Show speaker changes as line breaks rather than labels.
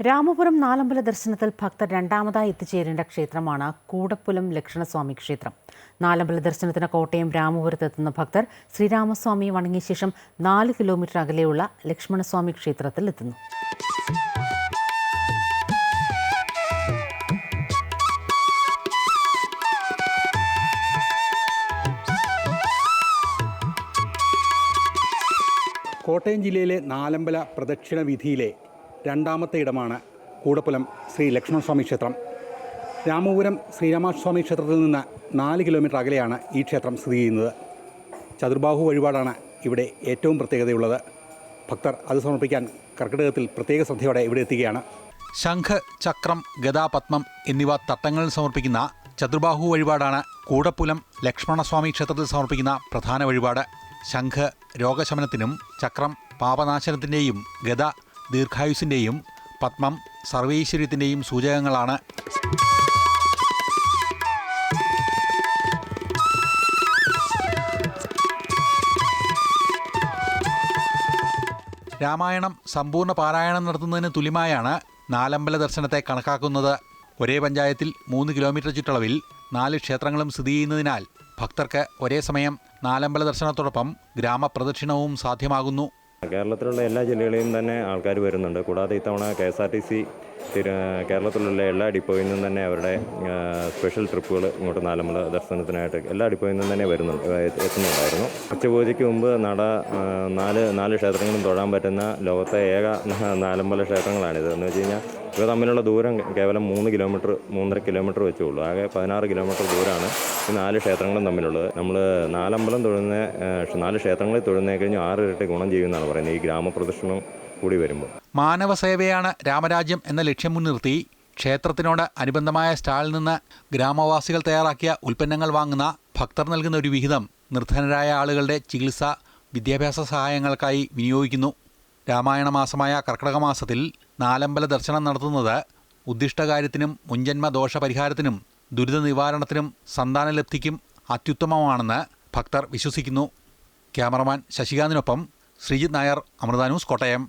രാമപുരം നാലമ്പല ദർശനത്തിൽ ഭക്തർ രണ്ടാമതായി എത്തിച്ചേരേണ്ട ക്ഷേത്രമാണ് കൂടപ്പുലം ലക്ഷണസ്വാമി ക്ഷേത്രം. നാലമ്പല ദർശനത്തിന് കോട്ടയം രാമപുരത്ത് എത്തുന്ന ഭക്തർ ശ്രീരാമസ്വാമിയെ വണങ്ങിയ ശേഷം നാല് കിലോമീറ്റർ അകലെയുള്ള ലക്ഷ്മണസ്വാമി ക്ഷേത്രത്തിൽ എത്തുന്നു.
കോട്ടയം ജില്ലയിലെ നാലമ്പല പ്രദക്ഷിണ വീതിയിലെ രണ്ടാമത്തെ ഇടമാണ് കൂടപ്പുലം ശ്രീ ലക്ഷ്മണസ്വാമി ക്ഷേത്രം. രാമപുരം ശ്രീരാമസ്വാമി ക്ഷേത്രത്തിൽ നിന്ന് നാല് കിലോമീറ്റർ അകലെയാണ് ഈ ക്ഷേത്രം സ്ഥിതി ചെയ്യുന്നത്. ചതുർബാഹു വഴിപാടാണ് ഇവിടെ ഏറ്റവും പ്രത്യേകതയുള്ളത്. ഭക്തർ അത് സമർപ്പിക്കാൻ കർക്കിടകത്തിൽ പ്രത്യേക ശ്രദ്ധയോടെ ഇവിടെ എത്തുകയാണ്.
ശംഖ് ചക്രം ഗതാപത്മം എന്നിവ തട്ടങ്ങളിൽ സമർപ്പിക്കുന്ന ചതുർബാഹു വഴിപാടാണ് കൂടപ്പുലം ലക്ഷ്മണസ്വാമി ക്ഷേത്രത്തിൽ സമർപ്പിക്കുന്ന പ്രധാന വഴിപാട്. ശംഖ് രോഗശമനത്തിനും ചക്രം പാപനാശനത്തിന്റെയും ഗദ ദീർഘായുസിന്റെയും പത്മം സർവൈശ്വര്യത്തിന്റെയും സൂചകങ്ങളാണ്. രാമായണം സമ്പൂർണ പാരായണം നടത്തുന്നതിന് തുല്യമായാണ് നാലമ്പല ദർശനത്തെ കണക്കാക്കുന്നത്. ഒരേ പഞ്ചായത്തിൽ മൂന്ന് കിലോമീറ്റർ ചുറ്റളവിൽ നാല് ക്ഷേത്രങ്ങളും സ്ഥിതി ചെയ്യുന്നതിനാൽ ഭക്തർക്ക് ഒരേ സമയം നാലമ്പല ദർശനത്തോടൊപ്പം ഗ്രാമപ്രദക്ഷിണവും സാധ്യമാകുന്നു.
കേരളത്തിലുള്ള എല്ലാ ജില്ലകളിലും തന്നെ ആൾക്കാർ വരുന്നുണ്ട്. കൂടാതെ ഇത്തവണ K S R T C കേരളത്തിലുള്ള എല്ലാ ഡിപ്പോയിൽ നിന്നും തന്നെ അവരുടെ സ്പെഷ്യൽ ട്രിപ്പുകൾ ഇങ്ങോട്ട് നാലമ്പല ദർശനത്തിനായിട്ട് എല്ലാ ഡിപ്പോയിൽ നിന്നും തന്നെ വരുന്നുണ്ട് എത്തുന്നുണ്ടായിരുന്നു. ഉച്ചപൂജയ്ക്ക് മുമ്പ് നട നാല് നാല് ക്ഷേത്രങ്ങളും തൊഴാൻ പറ്റുന്ന ലോകത്തെ ഏക നാലമ്പല ക്ഷേത്രങ്ങളാണിത്. എന്ന് വെച്ച് കഴിഞ്ഞാൽ ഇവ തമ്മിലുള്ള ദൂരം കേവലം മൂന്ന് കിലോമീറ്റർ മൂന്നര കിലോമീറ്റർ വെച്ചേ ഉള്ളൂ. ആകെ പതിനാറ് കിലോമീറ്റർ ദൂരമാണ് ഈ നാല് ക്ഷേത്രങ്ങളും തമ്മിലുള്ളത്. നമ്മൾ നാലമ്പലം തൊഴുന്ന നാല് ക്ഷേത്രങ്ങളിൽ തൊഴുന്നേക്കഴിഞ്ഞ് ആറ് ഇരട്ടി ഗുണം ചെയ്യുമെന്നാണ് പറയുന്നത് ഈ ഗ്രാമപ്രദക്ഷിണം കൂടി വരുമ്പോൾ.
മാനവ സേവയാണ് രാമരാജ്യം എന്ന ലക്ഷ്യം മുൻനിർത്തി ക്ഷേത്രത്തിനോട് അനുബന്ധമായ സ്റ്റാളിൽ നിന്ന് ഗ്രാമവാസികൾ തയ്യാറാക്കിയ ഉൽപ്പന്നങ്ങൾ വാങ്ങുന്ന ഭക്തർ നൽകുന്ന ഒരു വിഹിതം നിർധനരായ ആളുകളുടെ ചികിത്സ വിദ്യാഭ്യാസ സഹായങ്ങൾക്കായി വിനിയോഗിക്കുന്നു. രാമായണ മാസമായ കർക്കിടക മാസത്തിൽ നാലമ്പല ദർശനം നടത്തുന്നത് ഉദ്ദിഷ്ടകാര്യത്തിനും മുൻജന്മ ദോഷ പരിഹാരത്തിനും ദുരിത നിവാരണത്തിനും സന്താനലബ്ധിക്കും അത്യുത്തമമാണെന്ന് ഭക്തർ വിശ്വസിക്കുന്നു. ക്യാമറമാൻ ശശികാന്തിനൊപ്പം ശ്രീജിത് നായർ അമൃത ന്യൂസ് കോട്ടയം.